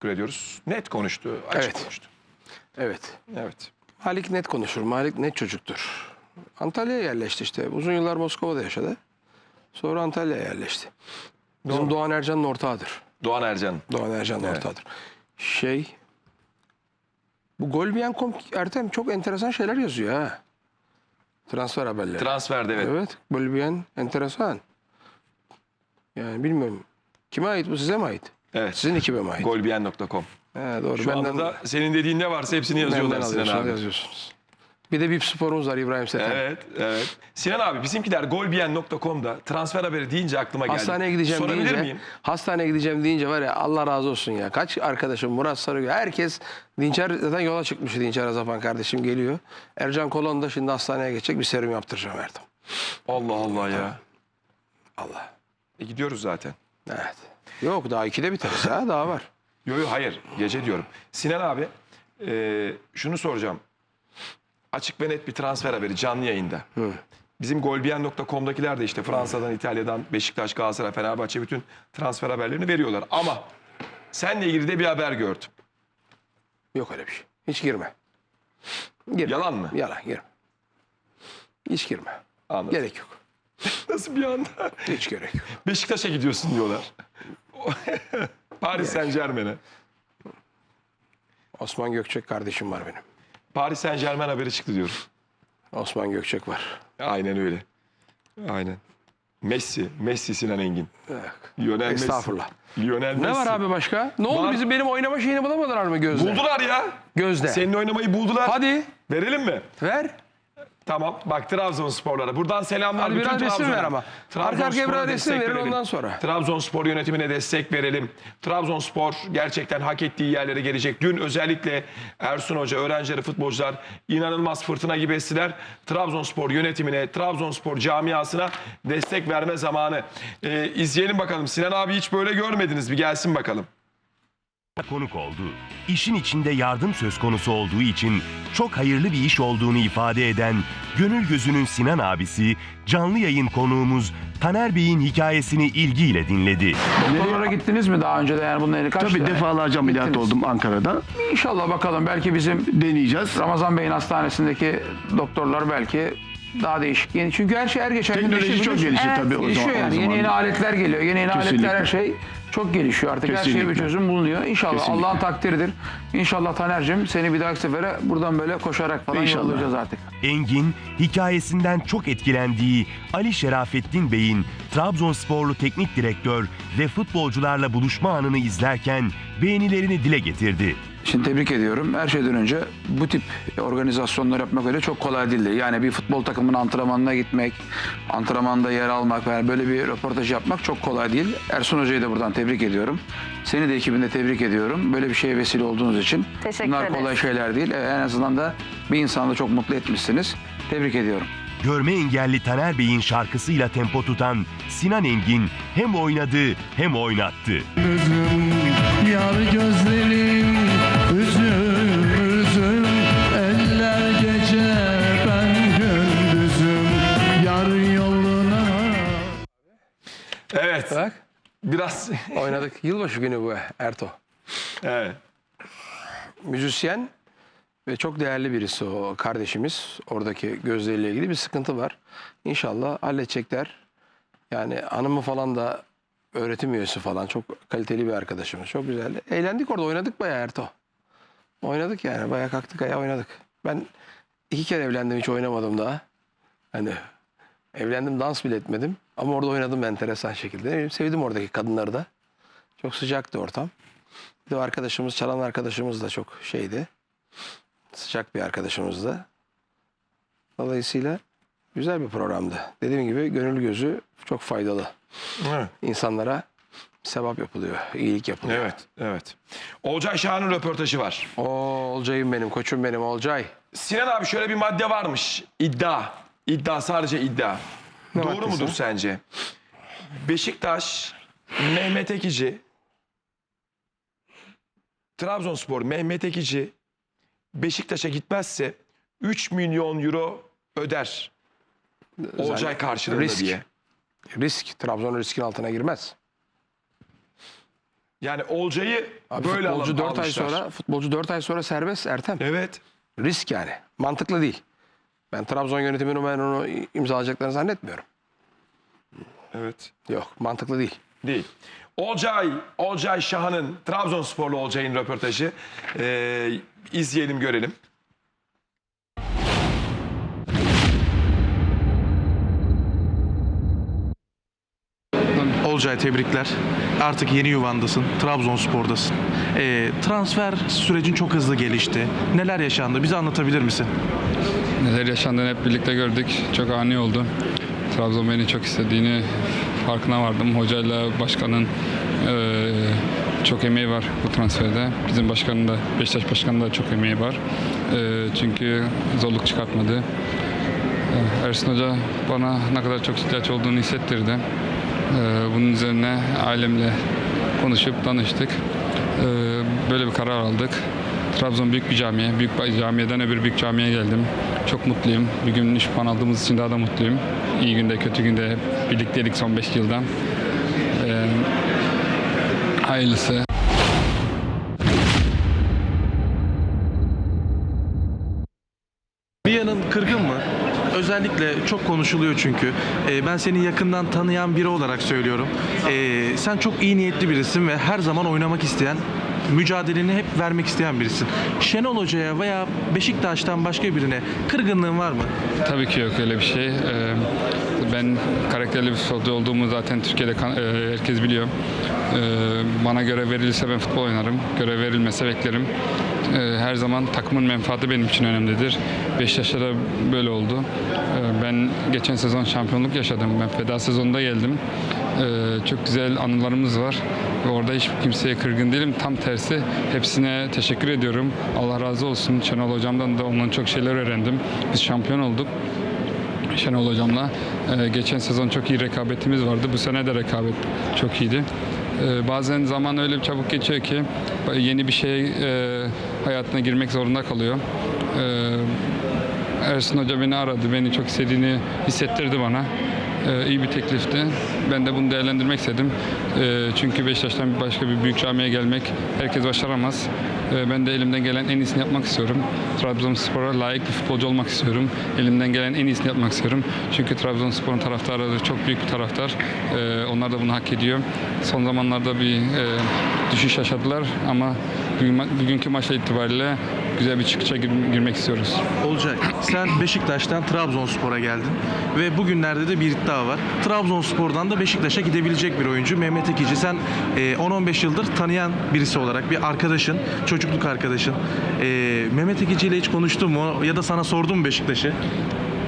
Teşekkür ediyoruz. Net konuştu, açık Evet. konuştu. Evet. Evet. Malik net konuşur. Malik net çocuktur. Antalya'ya yerleşti işte. Uzun yıllar Moskova'da yaşadı. Sonra Antalya'ya yerleşti. Bizim Doğru. Doğan Ercan'ın ortağıdır. Doğan Ercan. Doğan Ercan'ın Evet. ortağıdır. Şey... Bu Golbian.com Ertem çok enteresan şeyler yazıyor ha. Transfer haberleri. Transferde evet. Evet. Golbian enteresan. Yani bilmiyorum. Kime ait bu size mi ait? Evet. Sizin ekibe mi ait? Golbiyen.com. He, doğru. Şu anda da senin dediğin ne varsa hepsini yazıyorlar benden Sinan abi. yazıyorsunuz. Bir de bir sporumuz var İbrahim Seten. Evet, evet. Sinan abi bizimkiler golbiyen.com'da transfer haberi deyince aklıma geldi. Hastaneye gideceğim Sorabilir deyince, miyim? hastaneye gideceğim deyince var ya Allah razı olsun ya. Kaç arkadaşım Murat Sarıgül herkes Dinçer zaten yola çıkmış Dinçer Azapan kardeşim geliyor. Ercan Kolon da şimdi hastaneye geçecek bir serum yaptıracağım Erdem. Allah Allah ya. Allah. E gidiyoruz zaten. Evet. Yok daha ikide biteriz ha daha var. Yo yo hayır gece diyorum. Sinan abi e, şunu soracağım. Açık ve net bir transfer haberi canlı yayında. Bizim golbiyen.com'dakiler de işte Fransa'dan, İtalya'dan, Beşiktaş, Galatasaray, Fenerbahçe bütün transfer haberlerini veriyorlar. Ama seninle ilgili de bir haber gördüm. Yok öyle bir şey. Hiç girme. Girme. Yalan mı? Yalan girme. Hiç girme. Anladım. Gerek yok. Nasıl bir anda? Hiç gerek yok. Beşiktaş'a gidiyorsun diyorlar. Paris Saint Germain'e. Osman Gökçek kardeşim var benim. Paris Saint Germain haberi çıktı diyorum. Osman Gökçek var. Aynen öyle. Aynen. Messi, Messi Sinan Engin. Evet. Lionel Messi. Estağfurullah. Lionel Ne Messi. var abi başka? Ne oldu Var. bizim benim oynama şeyini bulamadılar mı Gözde? Buldular ya. Gözde. Senin oynamayı buldular. Hadi Verelim mi? ver. Tamam. Bak Trabzonsporlara. Buradan selamlar. Hadi biraz resim ver ama. Arka arkaya biraz resim verin ondan sonra. Trabzonspor yönetimine destek verelim. Trabzonspor gerçekten hak ettiği yerlere gelecek. Dün özellikle Ersun Hoca, öğrencileri, futbolcular inanılmaz fırtına gibi estiler. Trabzonspor yönetimine, Trabzonspor camiasına destek verme zamanı. Ee, izleyelim bakalım. Sinan abi hiç böyle görmediniz. Bir gelsin bakalım. Konuk oldu. İşin içinde yardım söz konusu olduğu için çok hayırlı bir iş olduğunu ifade eden Gönül Gözü'nün Sinan abisi canlı yayın konuğumuz Taner Bey'in hikayesini ilgiyle dinledi. Doktorlara gittiniz mi daha önce de yani bunun kaç Tabii defalarca ameliyat Gittiniz. oldum Ankara'da. İnşallah bakalım belki bizim Deneyeceğiz. Ramazan Bey'in hastanesindeki doktorlar belki daha değişik. Yeni, çünkü her şey her geçen gün Teknoloji değişiyor, çok biliyorsun. gelişti tabii o Gelişiyor zaman. o yani. Yeni zaman. yeni aletler geliyor. Yeni yeni aletler Kesinlikle. her şey çok gelişiyor artık. Her şeye bir Kesinlikle. çözüm bulunuyor. İnşallah Kesinlikle. Allah'ın takdiridir. İnşallah Taner'cim seni bir dahaki sefere buradan böyle koşarak falan İnşallah. yollayacağız artık. Engin hikayesinden çok etkilendiği Ali Şerafettin Bey'in Trabzonsporlu teknik direktör ve futbolcularla buluşma anını izlerken beğenilerini dile getirdi. Şimdi tebrik ediyorum. Her şeyden önce bu tip organizasyonlar yapmak öyle çok kolay değildi. Yani bir futbol takımının antrenmanına gitmek, antrenmanda yer almak, yani böyle bir röportaj yapmak çok kolay değil. Ersun Hoca'yı da buradan tebrik ediyorum. Seni de ekibinde tebrik ediyorum. Böyle bir şeye vesile olduğunuz için. Teşekkür Bunlar ederiz. kolay şeyler değil. Ee, En azından da bir insanı da çok mutlu etmişsiniz. Tebrik ediyorum. Görme engelli Taner Bey'in şarkısıyla tempo tutan Sinan Engin hem oynadı hem oynattı. Üzüm, yar gözlerim Biraz oynadık. Yılbaşı günü bu Erto. evet. Müzisyen ve çok değerli birisi o kardeşimiz. Oradaki gözleriyle ilgili bir sıkıntı var. İnşallah halledecekler. Yani hanımı falan da öğretim üyesi falan. Çok kaliteli bir arkadaşımız. Çok güzeldi. Eğlendik orada oynadık bayağı Erto. Oynadık yani bayağı kalktık ayağa oynadık. Ben iki kere evlendim hiç oynamadım daha. Hani evlendim dans bile etmedim. Ama orada oynadım enteresan şekilde. Bileyim, sevdim oradaki kadınları da. Çok sıcaktı ortam. Bir de arkadaşımız, çalan arkadaşımız da çok şeydi. Sıcak bir arkadaşımızdı. Dolayısıyla güzel bir programdı. Dediğim gibi gönül gözü çok faydalı. Evet. İnsanlara sevap yapılıyor, iyilik yapılıyor. Evet, evet. Olcay Şahan'ın röportajı var. Oo, Olcay'ım benim, koçum benim Olcay. Sinan abi şöyle bir madde varmış. İddia. İddia sadece iddia. Ne Doğru maddesi? mudur sence? Beşiktaş, Mehmet Ekici, Trabzonspor, Mehmet Ekici Beşiktaş'a gitmezse 3 milyon euro öder. Olcay karşılığında risk. diye. Risk, Trabzon riskin altına girmez. Yani Olcay'ı Abi böyle futbolcu alıp 4 ay almışlar. sonra futbolcu 4 ay sonra serbest Ertem. Evet. Risk yani. Mantıklı değil. Ben Trabzon yönetiminin ben onu imzalayacaklarını zannetmiyorum. Evet. Yok mantıklı değil. Değil. Olcay, Olcay Şahan'ın, Trabzonsporlu Olcay'ın röportajı. Ee, izleyelim, görelim. Olcay tebrikler. Artık yeni yuvandasın. Trabzonspor'dasın. Ee, transfer sürecin çok hızlı gelişti. Neler yaşandı? Bize anlatabilir misin? Neler yaşandığını hep birlikte gördük. Çok ani oldu. Trabzon beni çok istediğini farkına vardım. Hocayla başkanın eee, çok emeği var bu transferde. Bizim başkanın da, Beşiktaş başkanının da çok emeği var. Eee, çünkü zorluk çıkartmadı. Eee, Ersin Hoca bana ne kadar çok ihtiyaç olduğunu hissettirdi. Eee, bunun üzerine ailemle konuşup danıştık. Eee, böyle bir karar aldık. Trabzon büyük bir camiye, büyük bir camiyeden öbür büyük camiye geldim. Çok mutluyum. Bir gün 3 puan aldığımız için daha da mutluyum. İyi günde, kötü günde birlikteydik son 5 yıldan. Eee, hayırlısı. Mia'nın kırgın mı? Özellikle çok konuşuluyor çünkü. Ee, ben seni yakından tanıyan biri olarak söylüyorum. Ee, sen çok iyi niyetli birisin ve her zaman oynamak isteyen, mücadeleni hep vermek isteyen birisin. Şenol Hoca'ya veya Beşiktaş'tan başka birine kırgınlığın var mı? Tabii ki yok öyle bir şey. Ee, ben karakterli bir futbolcu olduğumu zaten Türkiye'de e, herkes biliyor. Ee, bana göre verilirse ben futbol oynarım. Görev verilmese beklerim. Ee, her zaman takımın menfaati benim için önemlidir. Beşiktaş'ta da böyle oldu. Ben geçen sezon şampiyonluk yaşadım. Ben feda sezonunda geldim. Çok güzel anılarımız var. Ve orada hiç kimseye kırgın değilim. Tam tersi hepsine teşekkür ediyorum. Allah razı olsun. Şenol Hocam'dan da ondan çok şeyler öğrendim. Biz şampiyon olduk. Şenol Hocam'la. Ee, geçen sezon çok iyi rekabetimiz vardı. Bu sene de rekabet çok iyiydi. Ee, bazen zaman öyle çabuk geçiyor ki yeni bir şey e, hayatına girmek zorunda kalıyor. Ee, Ersin Hoca beni aradı. Beni çok istediğini hissettirdi bana. Ee, iyi bir teklifti. Ben de bunu değerlendirmek istedim. Ee, çünkü Beşiktaş'tan başka bir büyük camiye gelmek herkes başaramaz. Ee, ben de elimden gelen en iyisini yapmak istiyorum. Trabzonspor'a layık bir futbolcu olmak istiyorum. Elimden gelen en iyisini yapmak istiyorum. Çünkü Trabzonspor'un taraftarı çok büyük bir taraftar. Onlar da bunu hak ediyor. Son zamanlarda bir e, düşüş yaşadılar ama bugün, bugünkü maçla itibariyle güzel bir çıkışa gir- girmek istiyoruz. Olcay, sen Beşiktaş'tan Trabzonspor'a geldin ve bugünlerde de bir iddia var. Trabzonspor'dan da Beşiktaş'a gidebilecek bir oyuncu Mehmet Ekici. Sen e, 10-15 yıldır tanıyan birisi olarak bir arkadaşın, çocukluk arkadaşın. E, Mehmet Ekici ile hiç konuştun mu ya da sana sordum mu Beşiktaş'ı?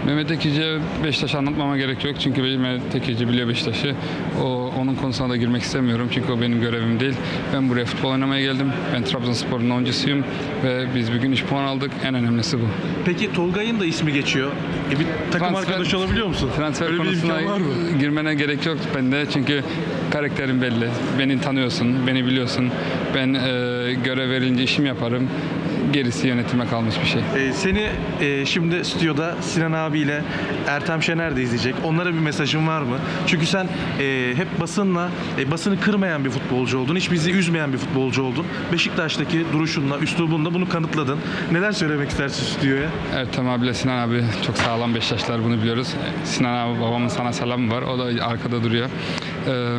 Mehmet Ekici'ye Beşiktaş anlatmama gerek yok. Çünkü Mehmet Ekici biliyor Beşiktaş'ı. O, onun konusuna da girmek istemiyorum. Çünkü o benim görevim değil. Ben buraya futbol oynamaya geldim. Ben Trabzonspor'un oyuncusuyum. Ve biz bugün 3 puan aldık. En önemlisi bu. Peki Tolga'nın da ismi geçiyor. E, bir takım Transfer- arkadaşı olabiliyor musun? Transfer Öyle konusuna girmene gerek yok bende. Çünkü karakterim belli. Beni tanıyorsun, beni biliyorsun. Ben e, görev verilince işim yaparım. Gerisi yönetime kalmış bir şey. Ee, seni e, şimdi stüdyoda Sinan abiyle Ertem Şener de izleyecek. Onlara bir mesajın var mı? Çünkü sen e, hep basınla, e, basını kırmayan bir futbolcu oldun. Hiç bizi üzmeyen bir futbolcu oldun. Beşiktaş'taki duruşunla, üslubunla bunu kanıtladın. Neler söylemek istersin stüdyoya? Ertem abiyle Sinan abi çok sağlam Beşiktaşlar bunu biliyoruz. Sinan abi babamın sana selamı var. O da arkada duruyor. Ee,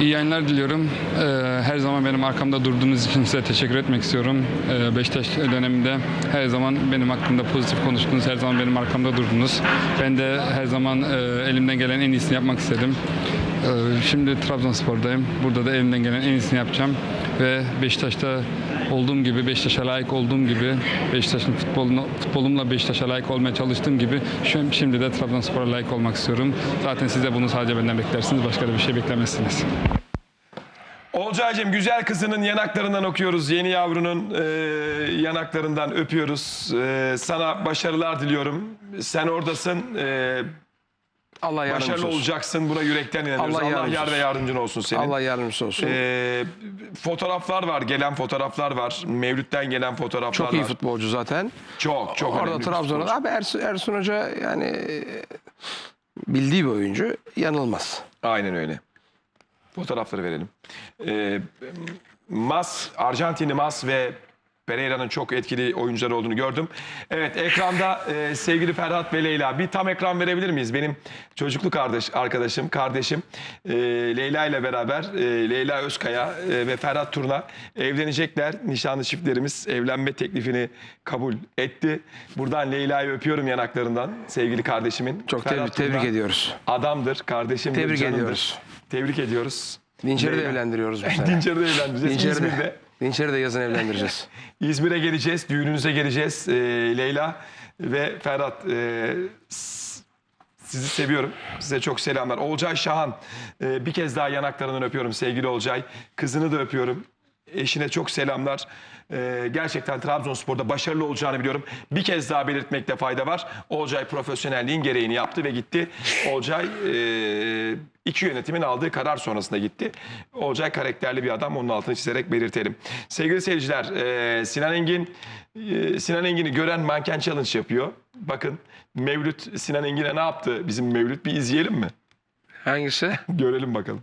iyi yayınlar diliyorum. Ee, her zaman benim arkamda durduğunuz için size teşekkür etmek istiyorum. Ee, Beşiktaş döneminde her zaman benim hakkımda pozitif konuştunuz. Her zaman benim arkamda durdunuz. Ben de her zaman e, elimden gelen en iyisini yapmak istedim. Ee, Şimdi Trabzonspor'dayım. Burada da elimden gelen en iyisini yapacağım. Ve Beşiktaş'ta olduğum gibi, Beşiktaş'a layık olduğum gibi, Beşiktaş'ın futbolunu, futbolumla Beşiktaş'a layık olmaya çalıştığım gibi şu, şimdi de Trabzonspor'a layık olmak istiyorum. Zaten siz de bunu sadece benden beklersiniz. Başka da bir şey beklemezsiniz. Olcay'cığım güzel kızının yanaklarından okuyoruz. Yeni yavrunun e, yanaklarından öpüyoruz. E, sana başarılar diliyorum. Sen oradasın. E, Allah yardımcısı başarılı olsun. olacaksın. Buna yürekten inanıyoruz. Allah Allah, yardımcısı yar ve yardımcın olsun senin. Allah yardımcısı olsun. E, fotoğraflar var. Gelen fotoğraflar var. Mevlüt'ten gelen fotoğraflar çok iyi var. futbolcu zaten. Çok çok Orada futbolcu. Abi Ersun, Ersun Hoca yani e, bildiği bir oyuncu yanılmaz. Aynen öyle. Fotoğrafları verelim. Ee, Mas, Arjantinli Mas ve Pereira'nın çok etkili oyuncular olduğunu gördüm. Evet ekranda e, sevgili Ferhat ve Leyla. Bir tam ekran verebilir miyiz? Benim çocukluk kardeş, arkadaşım, kardeşim e, Leyla ile beraber e, Leyla Özkaya e, ve Ferhat Turna evlenecekler. Nişanlı çiftlerimiz evlenme teklifini kabul etti. Buradan Leyla'yı öpüyorum yanaklarından sevgili kardeşimin. Çok tebrik, tebrik Turna ediyoruz. Adamdır, kardeşim. Tebrik canımdır. ediyoruz. Tebrik ediyoruz. Dinçer'i de evlendiriyoruz bu sene. Dinçer'i de evlendireceğiz. Dinçer'i de, Dinçer'i de yazın evlendireceğiz. İzmir'e geleceğiz, düğününüze geleceğiz. Ee, Leyla ve Ferhat. s- sizi seviyorum. Size çok selamlar. Olcay Şahan. ee, bir kez daha yanaklarından öpüyorum sevgili Olcay. Kızını da öpüyorum. Eşine çok selamlar. Ee, gerçekten Trabzonspor'da başarılı olacağını biliyorum. Bir kez daha belirtmekte fayda var. Olcay profesyonelliğin gereğini yaptı ve gitti. Olcay ee, iki yönetimin aldığı karar sonrasında gitti. Olcay karakterli bir adam. Onun altını çizerek belirtelim. Sevgili seyirciler, ee, Sinan Engin ee, Sinan Engin'i gören manken challenge yapıyor. Bakın Mevlüt Sinan Engin'e ne yaptı bizim Mevlüt bir izleyelim mi? Hangisi? Görelim bakalım.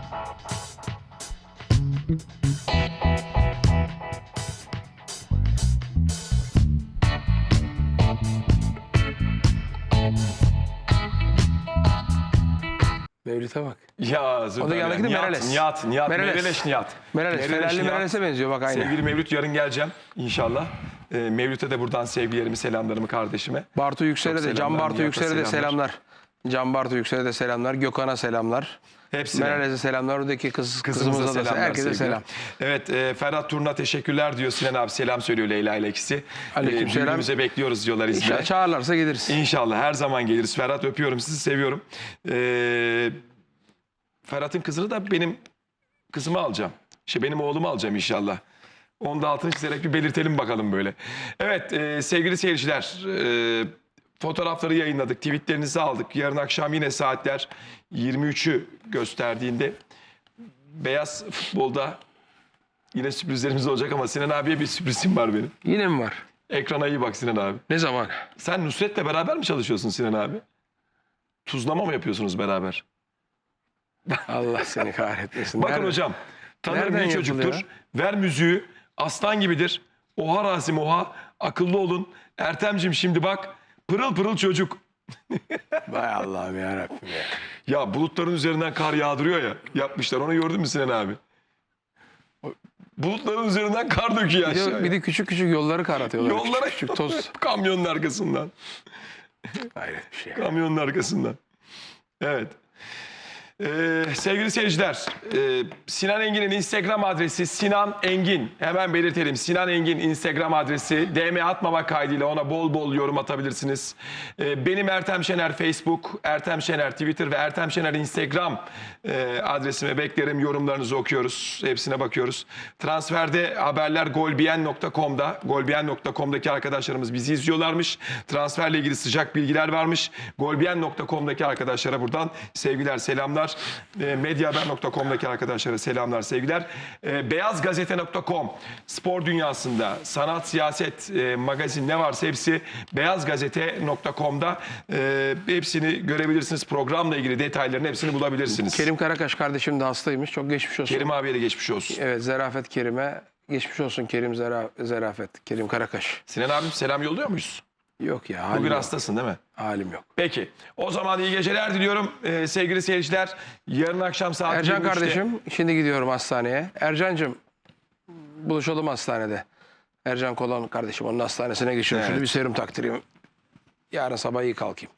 Mevlüt'e bak. Ya Zübeyir. O da yanındaki de Merales. Nihat, Nihat, Merales. Merales Nihat. Merales, Fenerli. Merales'e benziyor bak aynı. Sevgili Mevlüt yarın geleceğim inşallah. Ee, Mevlüt'e de buradan sevgilerimi, selamlarımı kardeşime. Bartu Yüksel'e de, Can Bartu Yüksel'e de selamlar. selamlar. Can Bartu Yüksel'e de selamlar. Gökhan'a selamlar. Hepsine. Merales'e selamlar. Oradaki kız, Kızımıza kızımıza da selamlar. herkese sevgiler. selam. Evet e, Ferhat Turna teşekkürler diyor. Sinan abi selam söylüyor Leyla ile ikisi. Aleykümselam. düğünümüze bekliyoruz diyorlar İzmir'e. İnşallah çağırırlarsa geliriz. İnşallah her zaman geliriz. Ferhat öpüyorum sizi seviyorum. Ee, Ferhat'ın kızını da benim kızımı alacağım. İşte benim oğlumu alacağım inşallah. Onu da altını çizerek bir belirtelim bakalım böyle. Evet e, sevgili seyirciler e, fotoğrafları yayınladık. Tweetlerinizi aldık. Yarın akşam yine saatler 23'ü gösterdiğinde beyaz futbolda yine sürprizlerimiz olacak ama Sinan abiye bir sürprizim var benim. Yine mi var? Ekrana iyi bak Sinan abi. Ne zaman? Sen Nusret'le beraber mi çalışıyorsun Sinan abi? Tuzlama mı yapıyorsunuz beraber? Allah seni kahretmesin. Bakın Nerede? hocam. İyi yapılıyor? çocuktur. Ver müziği. Aslan gibidir. Oha Rasim oha. Akıllı olun. Ertemcim şimdi bak. Pırıl pırıl çocuk. Vay Allah'ım yarabbim ya. Ya bulutların üzerinden kar yağdırıyor ya. Yapmışlar. Onu gördün mü Sinan abi? Bulutların üzerinden kar döküyor Bir de, aşağıya. bir de küçük küçük yolları karatıyorlar. Yollara Küçük, küçük toz. kamyonun arkasından. Hayret bir şey. Kamyonun arkasından. Evet. Ee, sevgili seyirciler, e, Sinan Engin'in Instagram adresi Sinan Engin. Hemen belirtelim. Sinan Engin Instagram adresi. DM atmamak kaydıyla ona bol bol yorum atabilirsiniz. Ee, benim Ertem Şener Facebook, Ertem Şener Twitter ve Ertem Şener Instagram e, adresime beklerim. Yorumlarınızı okuyoruz. Hepsine bakıyoruz. Transferde haberler golbiyen.com'da. Golbiyen.com'daki arkadaşlarımız bizi izliyorlarmış. Transferle ilgili sıcak bilgiler varmış. Golbiyen.com'daki arkadaşlara buradan sevgiler, selamlar. E, Medyahaber.com'daki arkadaşlara selamlar, sevgiler. E, Beyazgazete.com spor dünyasında sanat, siyaset, e, magazin ne varsa hepsi beyazgazete.com'da e, hepsini görebilirsiniz. Programla ilgili detayların hepsini bulabilirsiniz. Kerim, Karakaş kardeşim de hastaymış. Çok geçmiş olsun. Kerim abiye de geçmiş olsun. Evet Zerafet Kerim'e geçmiş olsun Kerim Zera, Zerafet. Kerim Karakaş. Sinan abim selam yolluyor muyuz? Yok ya halim Bugün yok. hastasın değil mi? Halim yok. Peki. O zaman iyi geceler diliyorum Ee, sevgili seyirciler. Yarın akşam saat Ercan 23'te kardeşim şimdi gidiyorum hastaneye. Ercan'cığım buluşalım hastanede. Ercan Kolan kardeşim onun hastanesine geçiyorum. Evet. Şöyle bir serum taktırayım. Yarın sabah iyi kalkayım.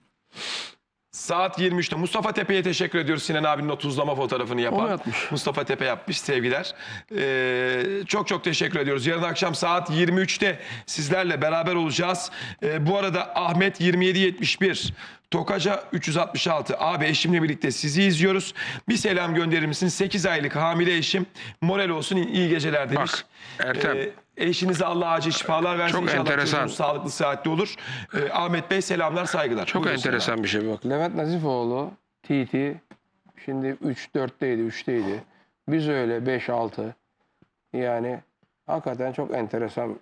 Saat 23'te Mustafa Tepe'ye teşekkür ediyoruz Sinan abinin o tuzlama fotoğrafını yapan. Yapmış? Mustafa Tepe yapmış sevgiler. Ee, çok çok teşekkür ediyoruz. Yarın akşam saat 23'te sizlerle beraber olacağız. Ee, bu arada Ahmet 2771 Tokaca 366 abi eşimle birlikte sizi izliyoruz. Bir selam gönderir misin? 8 aylık hamile eşim moral olsun iyi geceler demiş. Bak, Ertem. Ee, eşinize Allah acil şifalar versin. Çok İnşallah enteresan. çocuğunuz sağlıklı saatli olur. Ee, Ahmet Bey selamlar saygılar. Çok Buyurun enteresan bir şey bak. Levent Nazifoğlu TT şimdi 3-4'teydi, 3'teydi. Biz öyle 5-6. Yani hakikaten çok enteresan.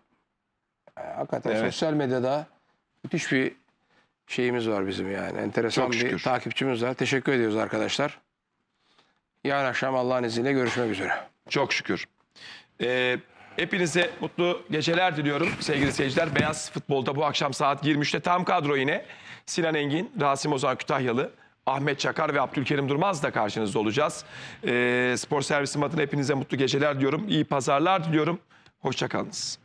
e, Hakikaten Evet. sosyal medyada müthiş bir şeyimiz var bizim yani. Enteresan Çok bir şükür. takipçimiz var. Teşekkür ediyoruz arkadaşlar. Yarın akşam Allah'ın izniyle görüşmek üzere. Çok şükür. Ee, hepinize mutlu geceler diliyorum sevgili seyirciler. Beyaz Futbol'da bu akşam saat 23'te tam kadro yine. Sinan Engin, Rasim Ozan Kütahyalı, Ahmet Çakar ve Abdülkerim Durmaz da karşınızda olacağız. Ee, spor servisim adına hepinize mutlu geceler diliyorum. İyi pazarlar diliyorum. Hoşçakalınız.